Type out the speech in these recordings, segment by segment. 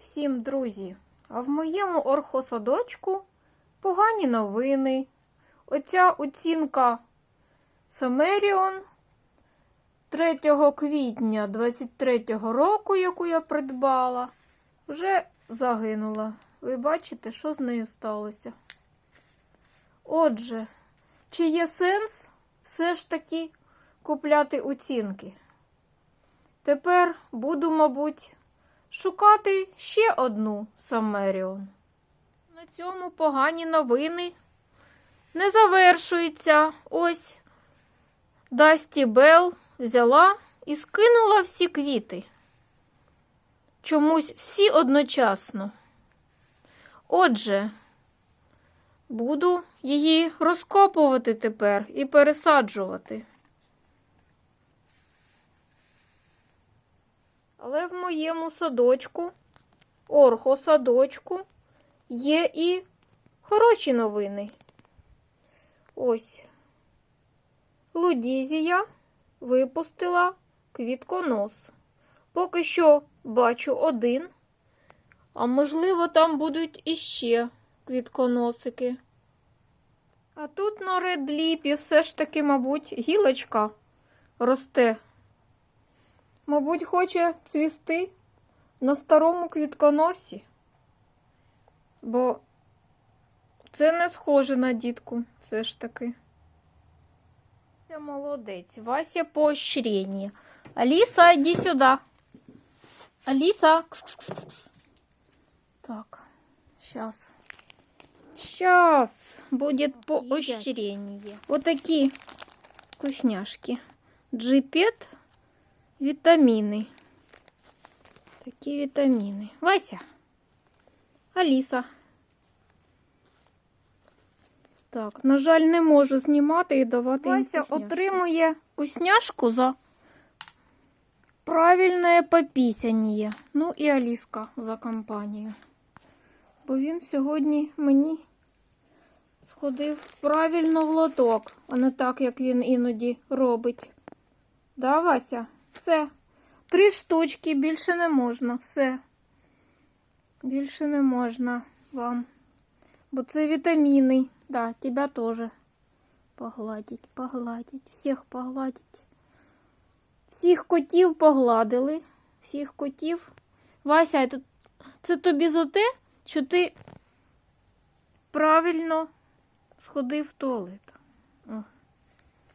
всім, друзі! А в моєму орхосадочку погані новини. Оця оцінка Самеріон 3 квітня 23 року, яку я придбала, вже загинула. Ви бачите, що з нею сталося? Отже, чи є сенс все ж таки купляти оцінки? Тепер буду, мабуть, шукати ще одну Самеріон. На цьому погані новини не завершуються. Ось Дасті Белл взяла і скинула всі квіти. Чомусь всі одночасно. Отже, буду її розкопувати тепер і пересаджувати. Але в моєму садочку, орхосадочку, є і хороші новини. Ось Лудізія випустила квітконос. Поки що бачу один, а можливо, там будуть іще квітконосики. А тут на редліпі все ж таки, мабуть, гілочка росте. Мабуть, хоче цвісти на старому квітконосі, бо це не схоже на дітку, все ж таки. Вася молодець, Вася поощрення. Аліса, іди сюди. Аліса. Кс-кс-кс-кс. Так, сейчас. Сейчас будет поощрение. Вот такие вкусняшки. Джипет, витамины. Такие витамины. Вася. Аліса. Так, на жаль, не можу знімати і давати. Вася вкусняшки. отримує вкусняшку за правильне попісяння. Ну і Аліска за компанію. Бо він сьогодні мені сходив правильно в лоток, а не так, як він іноді робить. Да, Вася? Все. Три штучки, більше не можна. Все. Більше не можна вам. Бо це вітаміни. Да, тебя тоже. Погладить, погладить, всіх погладить. Всіх котів погладили. Всіх котів. Вася, це, це тобі за те, що ти правильно сходив в туалет. О.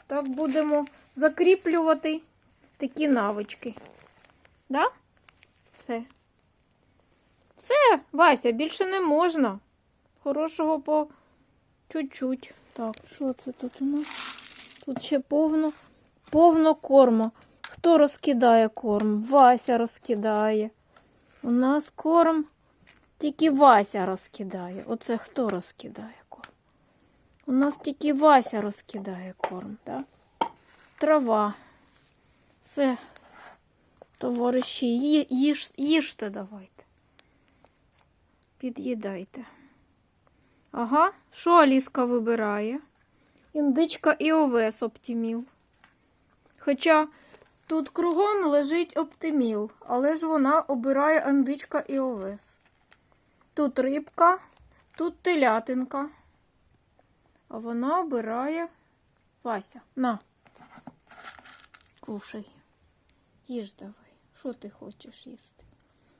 Так будемо закріплювати такі навички. Да? Все. Все, Вася, більше не можна. Хорошого по чуть-чуть. Так, що це тут у нас? Тут ще повно, повно корму. Хто розкидає корм? Вася розкидає. У нас корм тільки Вася розкидає. Оце хто розкидає корм? У нас тільки Вася розкидає корм, так? Трава. Все, товариші, їж, їжте давайте. Під'їдайте. Ага, що Аліска вибирає? Індичка і овес оптиміл. Хоча тут кругом лежить оптиміл, але ж вона обирає індичка і овес. Тут рибка, тут телятинка. А вона обирає Вася. На. Кушай. Їж давай. Що ти хочеш їсти?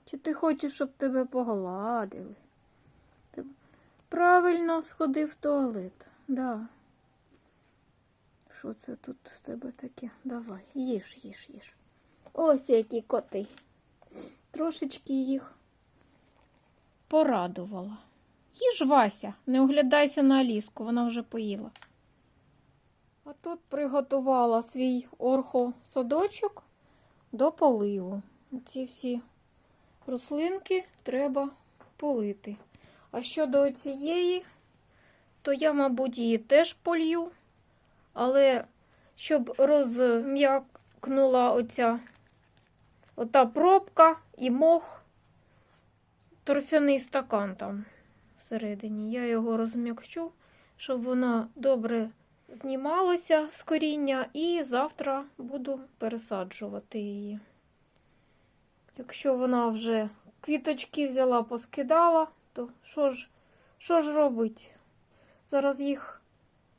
Чи ти хочеш, щоб тебе погладили? Тебе- Правильно сходив в туалет. Да. Що це тут в тебе таке? Давай, їж, їж, їж. Ось які коти. Трошечки їх порадувала. Їж, Вася, не оглядайся на Аліску, вона вже поїла. А тут приготувала свій орхосадочок до поливу. Ці всі рослинки треба полити. А щодо цієї, то я, мабуть, її теж полью. Але щоб розм'якнула оця ота пробка і мох, торфяний стакан там всередині. Я його розм'якчу, щоб вона добре знімалася з коріння, і завтра буду пересаджувати її. Якщо вона вже квіточки взяла, поскидала, то що ж, що ж робить? Зараз їх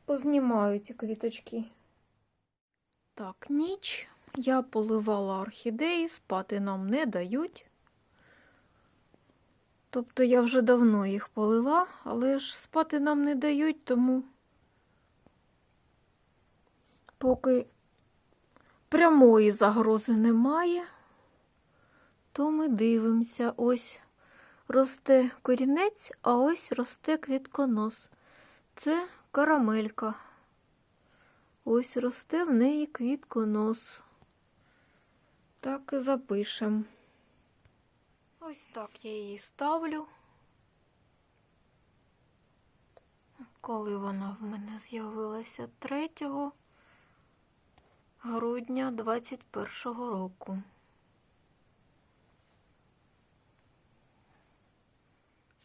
познімаю, ці квіточки. Так, ніч. Я поливала орхідеї, спати нам не дають. Тобто я вже давно їх полила, але ж спати нам не дають, тому поки прямої загрози немає, то ми дивимося. Ось росте корінець, а ось росте квітконос. Це карамелька. Ось росте в неї квітконос. Так і запишемо. Ось так я її ставлю. Коли вона в мене з'явилася 3 грудня 21-го року.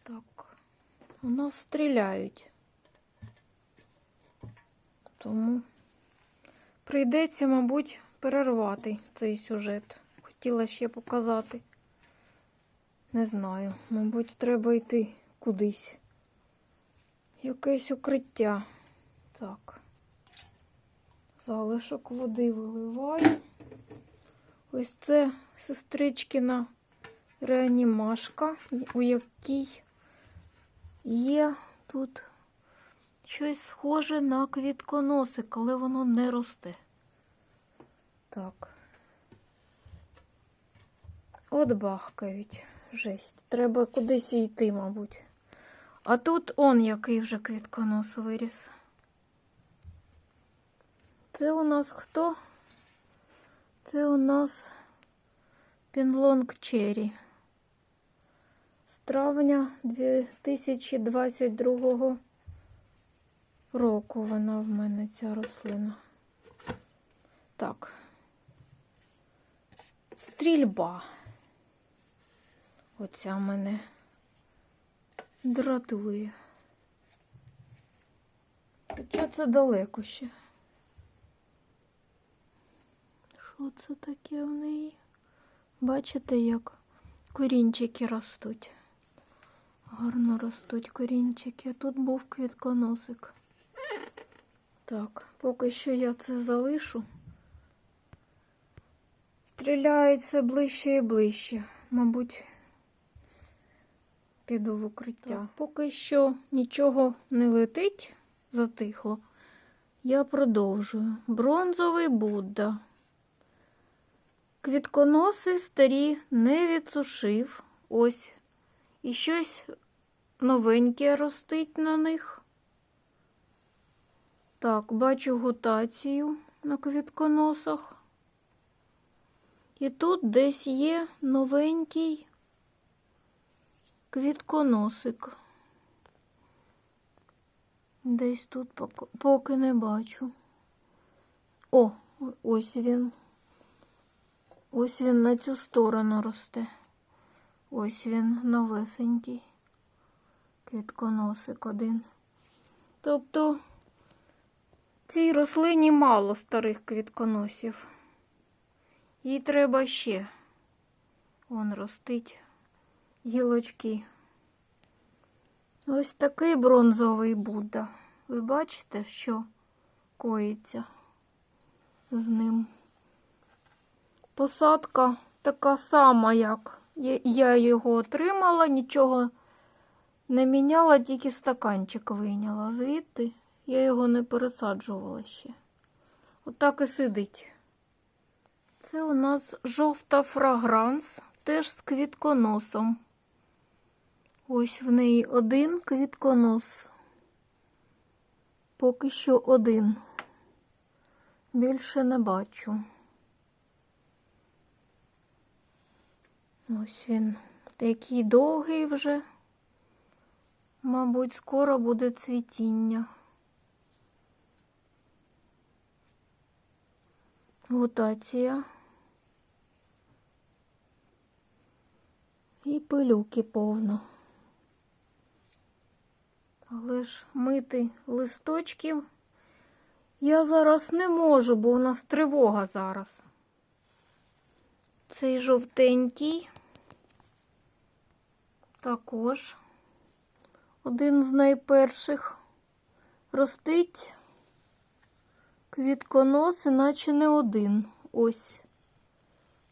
Так, у нас стріляють. Тому прийдеться, мабуть, перервати цей сюжет. Хотіла ще показати. Не знаю, мабуть, треба йти кудись. Якесь укриття. Так. Залишок води виливаю. Ось це сестричкина реанімашка, у якій є тут щось схоже на квітконосик, але воно не росте. Так. От бахкають. Жесть. Треба кудись йти, мабуть. А тут он який вже квітконос виріс. Це у нас хто? Це у нас Пінлонг Черрі. З травня 2022 року вона в мене ця рослина. Так. Стрільба. Оця мене дратує. Хоча це далеко ще. Що це таке в неї? Бачите, як корінчики ростуть. Гарно ростуть корінчики. Тут був квітконосик. Так, поки що я це залишу. Стріляють все ближче і ближче. Мабуть, піду в укриття. Так, поки що нічого не летить, затихло. Я продовжую. Бронзовий Будда. Квітконоси старі не відсушив. Ось. І щось новеньке ростить на них. Так, бачу гутацію на квітконосах. І тут десь є новенький квітконосик. Десь тут поки, не бачу. О, ось він. Ось він на цю сторону росте. Ось він новесенький. Квітконосик один. Тобто цій рослині мало старих квітконосів. Їй треба ще. Вон ростить гілочки. Ось такий бронзовий Будда. Ви бачите, що коїться з ним? Посадка така сама, як я його отримала, нічого не міняла, тільки стаканчик вийняла звідти. Я його не пересаджувала ще. Отак і сидить. Це у нас жовта фрагранс, теж з квітконосом. Ось в неї один квітконос. Поки що один. Більше не бачу. Ось він такий довгий вже. Мабуть, скоро буде цвітіння. Гутація. І пилюки повно. Але ж мити листочків я зараз не можу, бо у нас тривога зараз. Цей жовтенький також один з найперших. Ростить квітконос, іначе не один. Ось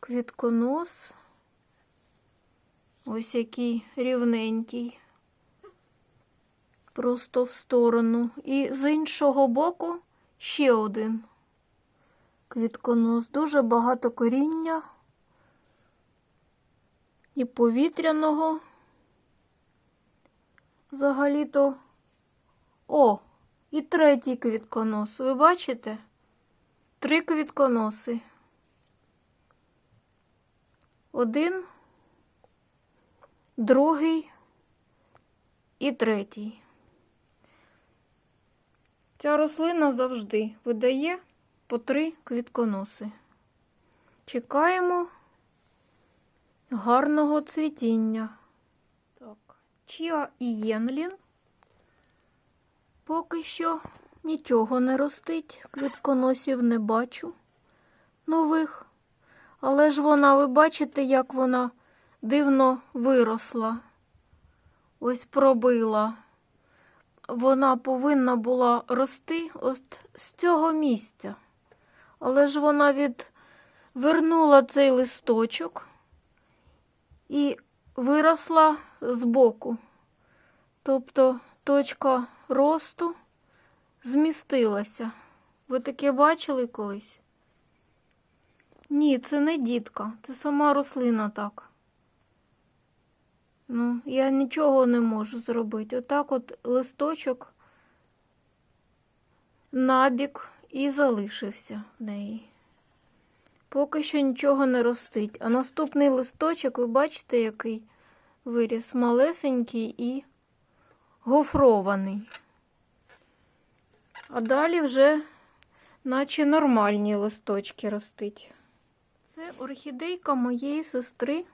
квітконос. Ось який рівненький. Просто в сторону. І з іншого боку ще один квітконос. Дуже багато коріння і повітряного. Взагалі-то. О, і третій квітконос. Ви бачите? Три квітконоси. Один, другий і третій. Ця рослина завжди видає по три квітконоси. Чекаємо гарного цвітіння. Чіа і Єнлін. Поки що нічого не ростить, квітконосів не бачу нових. Але ж вона, ви бачите, як вона дивно виросла. Ось пробила. Вона повинна була рости от з цього місця. Але ж вона відвернула цей листочок і виросла збоку. Тобто точка росту змістилася. Ви таке бачили колись? Ні, це не дітка, це сама рослина так. Ну, я нічого не можу зробити. Отак от листочок набік і залишився в неї. Поки що нічого не ростить. А наступний листочок, ви бачите, який виріс малесенький і гофрований. А далі вже, наче нормальні листочки ростуть. Це орхідейка моєї сестри.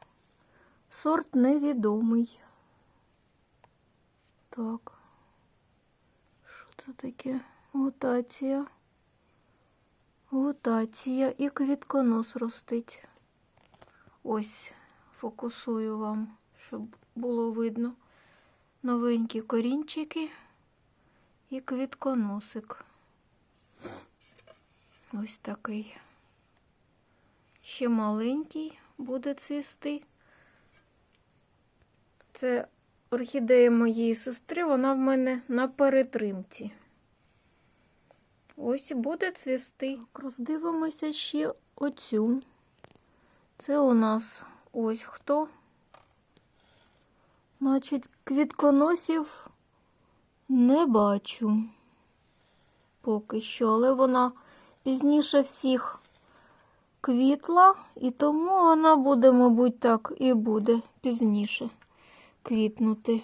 Сорт невідомий. Так. Що це таке? Гутація. Гутація і квітконос ростить. Ось фокусую вам, щоб було видно новенькі корінчики і квітконосик. Ось такий. Ще маленький буде цвісти. Це орхідея моєї сестри, вона в мене на перетримці. Ось буде цвісти. Так, роздивимося ще оцю. Це у нас ось хто. Значить, квітконосів не бачу поки що, але вона пізніше всіх квітла, і тому вона буде, мабуть, так і буде пізніше квітнути.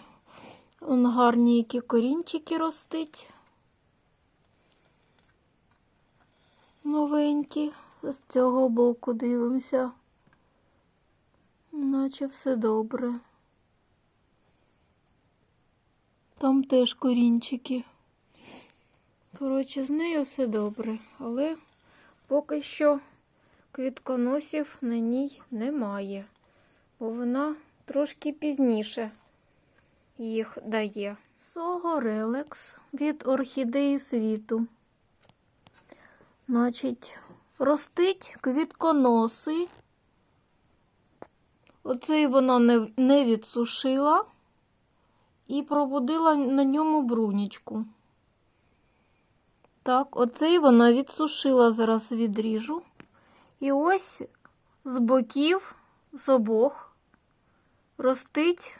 Вон гарні які корінчики ростить. Новенькі. З цього боку дивимося. Наче все добре. Там теж корінчики. Коротше, з нею все добре, але поки що квітконосів на ній немає, бо вона трошки пізніше їх дає. Сого релекс від орхідеї світу. Значить, ростить квітконоси. Оцей вона не, відсушила і пробудила на ньому брунічку. Так, оцей вона відсушила, зараз відріжу. І ось з боків, з обох, ростить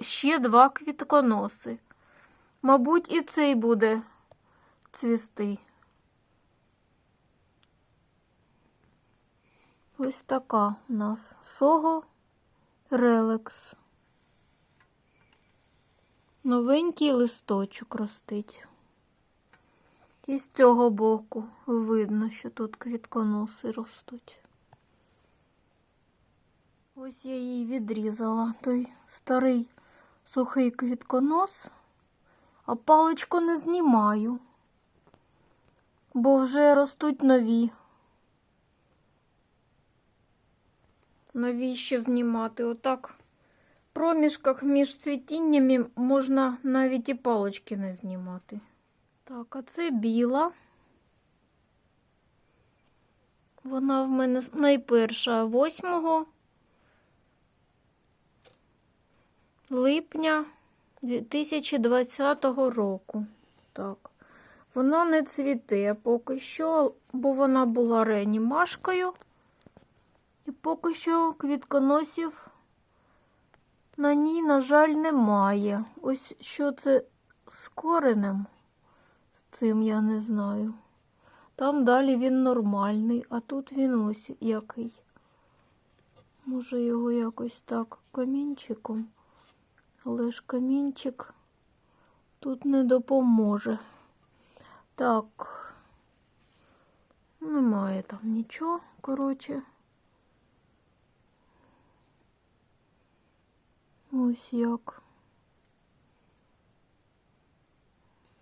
ще два квітконоси. Мабуть, і цей буде цвісти. Ось така у нас сого релекс. Новенький листочок ростить. І з цього боку видно, що тут квітконоси ростуть. Ось я її відрізала той старий сухий квітконос, а паличку не знімаю, бо вже ростуть нові. Навіщо знімати? Отак в проміжках між цвітіннями можна навіть і палочки не знімати. Так, а це біла. Вона в мене найперша 8 липня 2020 року. Так. Вона не цвіте поки що, бо вона була ренімашкою. І поки що квітконосів на ній, на жаль, немає. Ось що це з коренем, з цим я не знаю. Там далі він нормальний, а тут він ось який. Може його якось так камінчиком, але ж камінчик тут не допоможе. Так, немає там нічого, коротше. Ось як.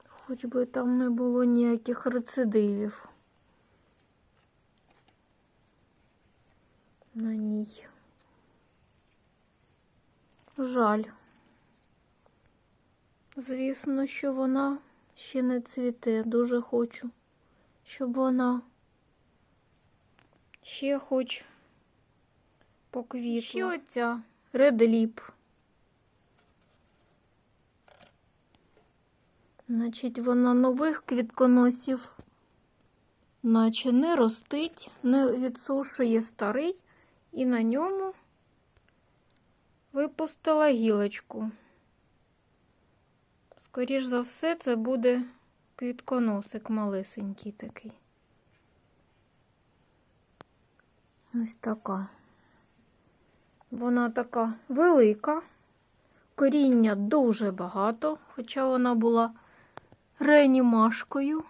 Хоч би там не було ніяких рецидивів на ній. Жаль. Звісно, що вона ще не цвіте. Дуже хочу, щоб вона ще хоч поквітла. Ще оця редліп. Значить, вона нових квітконосів, наче не ростить, не відсушує старий, і на ньому випустила гілочку. Скоріш за все, це буде квітконосик малесенький такий. Ось така. Вона така велика, коріння дуже багато, хоча вона була ренімашкою,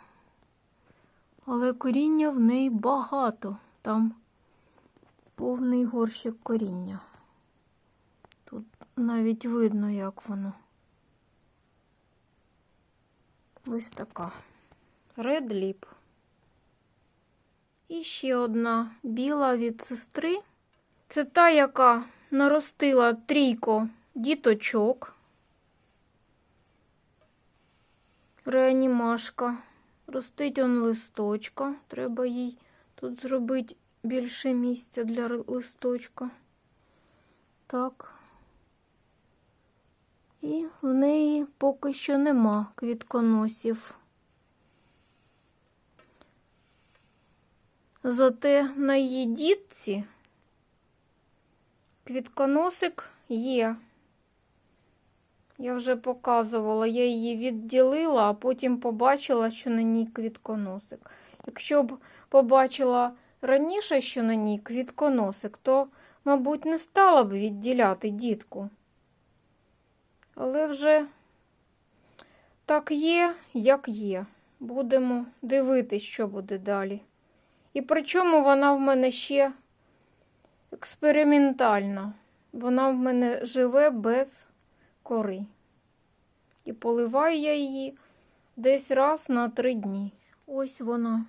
але коріння в неї багато. Там повний горщик коріння. Тут навіть видно, як воно. Ось така. Red Lip. І ще одна біла від сестри. Це та, яка наростила трійко діточок. Реанімашка. Ростить он листочка. Треба їй тут зробити більше місця для листочка. Так. І в неї поки що нема квітконосів. Зате на її дітці квітконосик є. Я вже показувала, я її відділила, а потім побачила, що на ній квітконосик. Якщо б побачила раніше, що на ній квітконосик, то, мабуть, не стала б відділяти дітку. Але вже так є, як є. Будемо дивитись, що буде далі. І причому вона в мене ще експериментальна. Вона в мене живе без кори. І поливаю я її десь раз на три дні. Ось вона.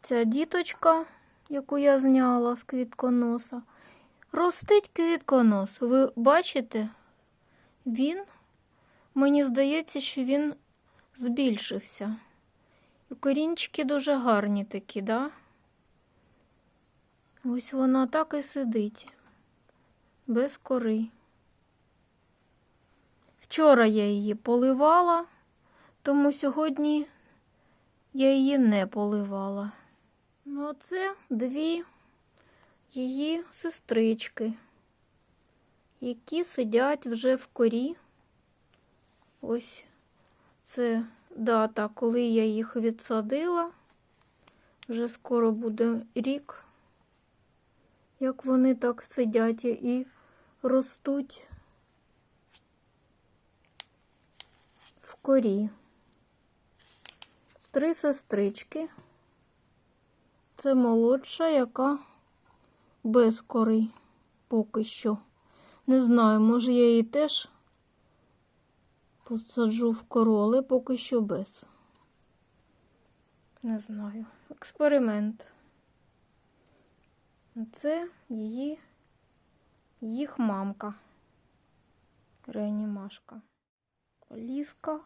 Ця діточка, яку я зняла з квітконоса. Ростить квітконос. Ви бачите? Він, мені здається, що він збільшився. І корінчики дуже гарні такі, да? Ось вона так і сидить, без кори. Вчора я її поливала, тому сьогодні я її не поливала. Ну, це дві її сестрички, які сидять вже в корі. Ось це дата, коли я їх відсадила. Вже скоро буде рік, як вони так сидять і ростуть корі. Три сестрички. Це молодша, яка без кори поки що. Не знаю, може я її теж посаджу в кору, але поки що без. Не знаю. Експеримент. Це її, їх мамка. Реанімашка. Ліска.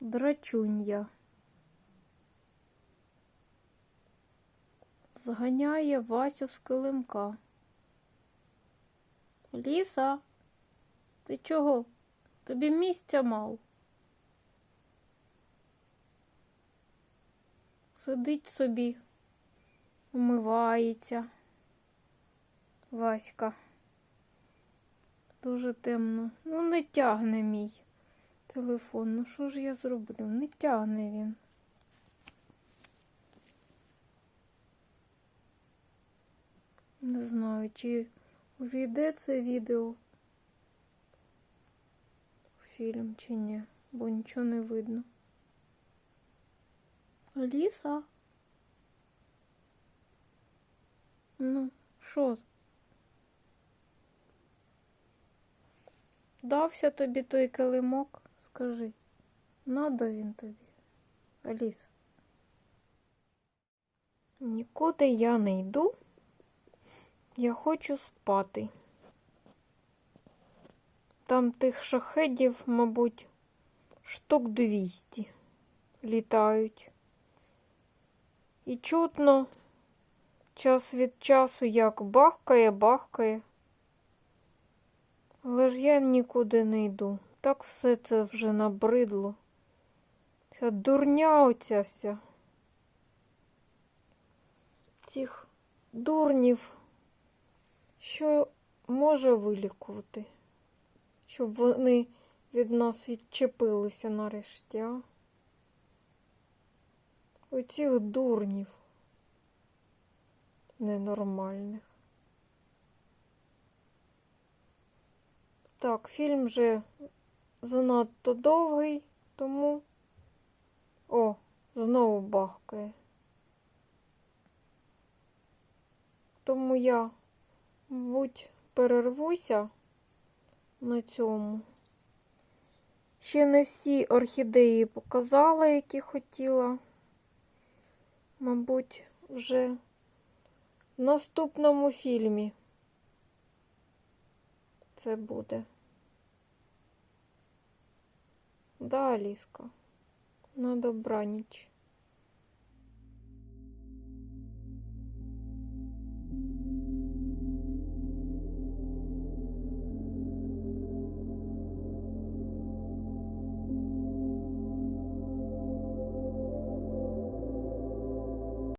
Драчунья. Зганяє Васю з килимка. Ліса, ти чого? Тобі місця мав. Сидить собі, умивається. Васька. Дуже темно. Ну, не тягне мій телефон. Ну що ж я зроблю? Не тягне він. Не знаю, чи увійде це відео в фільм чи ні, бо нічого не видно. Аліса? Ну, що? Дався тобі той килимок? Скажи. Надо він тобі, Аліс. Нікуди я не йду. Я хочу спати. Там тих шахедів, мабуть, штук двісті літають. І чутно час від часу як бахкає, бахкає. Але ж я нікуди не йду. Так все це вже набридло. Ця дурня оця вся. Цих дурнів, що може вилікувати, щоб вони від нас відчепилися нарешті, а? Оцих дурнів ненормальних. Так, фільм вже занадто довгий, тому. О, знову бахкає. Тому я, мабуть, перервуся на цьому. Ще не всі орхідеї показала, які хотіла. Мабуть, вже в наступному фільмі це буде. Да, Аліска, на добраніч.